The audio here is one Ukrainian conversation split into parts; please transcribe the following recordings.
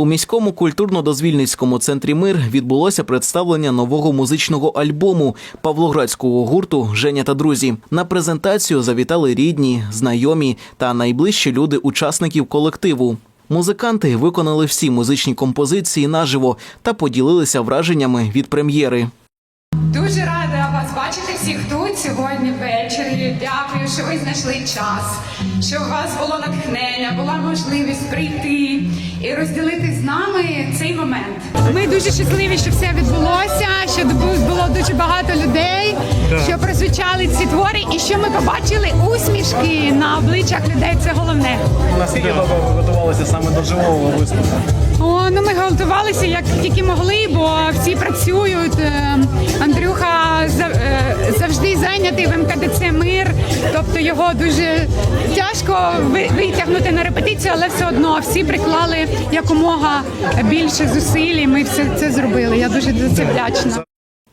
У міському культурно-дозвільницькому центрі Мир відбулося представлення нового музичного альбому павлоградського гурту Женя та друзі. На презентацію завітали рідні, знайомі та найближчі люди учасників колективу. Музиканти виконали всі музичні композиції наживо та поділилися враженнями від прем'єри. Дуже рада вас бачити всіх тут сьогодні ввечері. Дякую, що ви знайшли час, що у вас було натхнення, була можливість прийти і розділити нами цей момент. Ми дуже щасливі, що все відбулося, що було дуже багато людей, що прозвучали ці твори, і що ми побачили усмішки на обличчях людей. Це головне. Наскільки довго ви готувалися саме до живого виступу? О, ну ми готувалися як тільки могли, бо всі працюють. Е, Андрюха е, завжди зайнятий в МКДЦ мир. Тобто його дуже тяжко витягнути на репетицію, але все одно всі приклали якомога більше зусиль. і Ми все це зробили. Я дуже за це вдячна.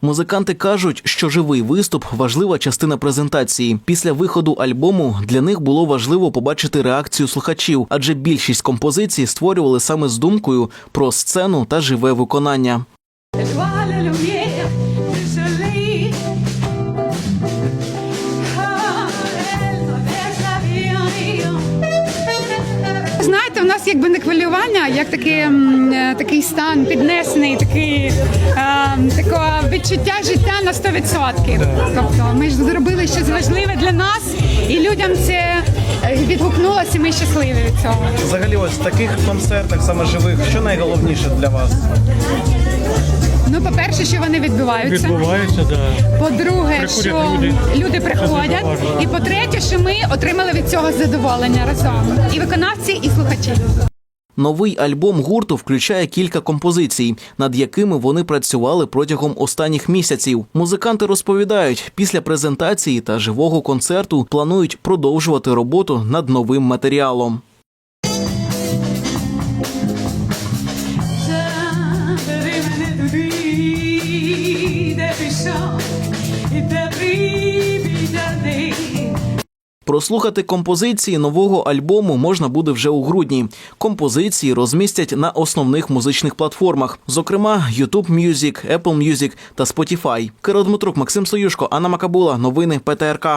Музиканти кажуть, що живий виступ важлива частина презентації. Після виходу альбому для них було важливо побачити реакцію слухачів, адже більшість композицій створювали саме з думкою про сцену та живе виконання. Нас якби не хвилювання, як таке, е, такий стан піднесений, такий е, таке відчуття життя на 100%. Тобто ми ж зробили щось важливе для нас, і людям це відгукнулося, і ми щасливі від цього. Взагалі, ось в таких концертах саме живих, що найголовніше для вас? Ну, по-перше, що вони відбуваються. Відбуваються, да. По-друге, Приходять що люди. люди приходять, важливо. і по-третє, що ми отримали від цього задоволення разом. І виконавці, і слухачі. Новий альбом гурту включає кілька композицій, над якими вони працювали протягом останніх місяців. Музиканти розповідають, після презентації та живого концерту планують продовжувати роботу над новим матеріалом. Прослухати композиції нового альбому можна буде вже у грудні. Композиції розмістять на основних музичних платформах, зокрема YouTube Music, Apple Music та Spotify. Кирил Дмитрук, Максим Союшко, Анна Макабула. Новини ПТРК.